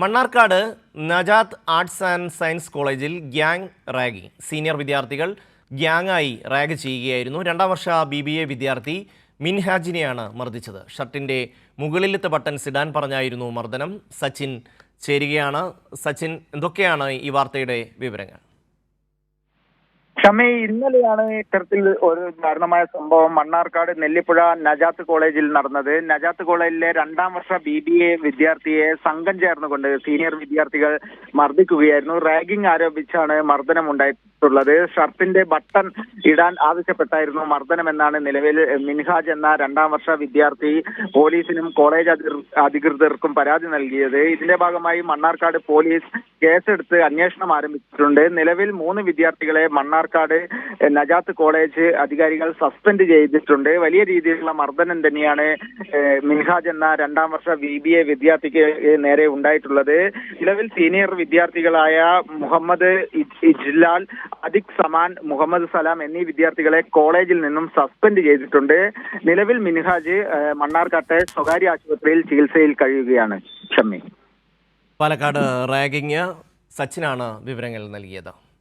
Mannarkkad Najath arts and science കോളേജിൽ gang റാഗി. Senior വിദ്യാർത്ഥികൾ ഗ്യാങ്ങായി റാഗ് ചെയ്യുകയായിരുന്നു. രണ്ടാം വർഷ ബി ബി എ വിദ്യാർത്ഥി മിൻഹാജിനെയാണ് മർദ്ദിച്ചത്. ഷർട്ടിന്റെ മുകളിലത്തെ ബട്ടൺ സിഡാൻ പറഞ്ഞായിരുന്നു മർദ്ദനം. സച്ചിൻ ചേരുകയാണ്. സച്ചിൻ എന്തൊക്കെയാണ് ഈ വാർത്തയുടെ വിവരങ്ങൾ? ഷമി ഇന്നലെയാണ് ഇത്തരത്തിൽ ഒരു ദാരുണമായ സംഭവം. മണ്ണാർക്കാട് നെല്ലിപ്പുഴ നജാത്ത് കോളേജിൽ നടന്നത്. നജാത്ത് കോളേജിലെ രണ്ടാം വർഷ ബി ബി എ വിദ്യാർത്ഥിയെ സംഘം ചേർന്നുകൊണ്ട് സീനിയർ വിദ്യാർത്ഥികൾ മർദ്ദിക്കുകയായിരുന്നു. റാഗിംഗ് ആരോപിച്ചാണ് മർദ്ദനം ഉണ്ടായിട്ടുള്ളത് ഷർട്ടിന്റെ ബട്ടൺ ഇടാൻ ആവശ്യപ്പെട്ടായിരുന്നു മർദ്ദനം എന്നാണ് നിലവിൽ മിൻഹാജ് എന്ന രണ്ടാം വർഷ വിദ്യാർത്ഥി പോലീസിനും കോളേജ് അധികൃതർക്കും പരാതി നൽകിയത്. ഇതിന്റെ ഭാഗമായി മണ്ണാർക്കാട് പോലീസ് കേസെടുത്ത് അന്വേഷണം ആരംഭിച്ചിട്ടുണ്ട്. നിലവിൽ മൂന്ന് വിദ്യാർത്ഥികളെ മണ്ണാർക്കാട് എഹ്, നജാത്ത് കോളേജ് അധികാരികൾ സസ്പെൻഡ് ചെയ്തിട്ടുണ്ട്. വലിയ രീതിയിലുള്ള മർദ്ദനം തന്നെയാണ് മിൻഹാജ് എന്ന രണ്ടാം വർഷ ബി ബി എ വിദ്യാർത്ഥിക്ക് നേരെ ഉണ്ടായിട്ടുള്ളത്. നിലവിൽ സീനിയർ വിദ്യാർത്ഥികളായ മുഹമ്മദ് ഇജ്- ഇജ്ലാൽ അദിഖ് സമാൻ മുഹമ്മദ് സലാം എന്നീ വിദ്യാർത്ഥികളെ കോളേജിൽ നിന്നും സസ്പെൻഡ് ചെയ്തിട്ടുണ്ട്. നിലവിൽ മിൻഹാജ് മണ്ണാർക്കാട്ടെ സ്വകാര്യ ആശുപത്രിയിൽ ചികിത്സയിൽ കഴിയുകയാണ്. ഷമ്മി. പാലക്കാട് റാഗിങ് സച്ചിനാണ് വിവരങ്ങൾ നൽകിയത്.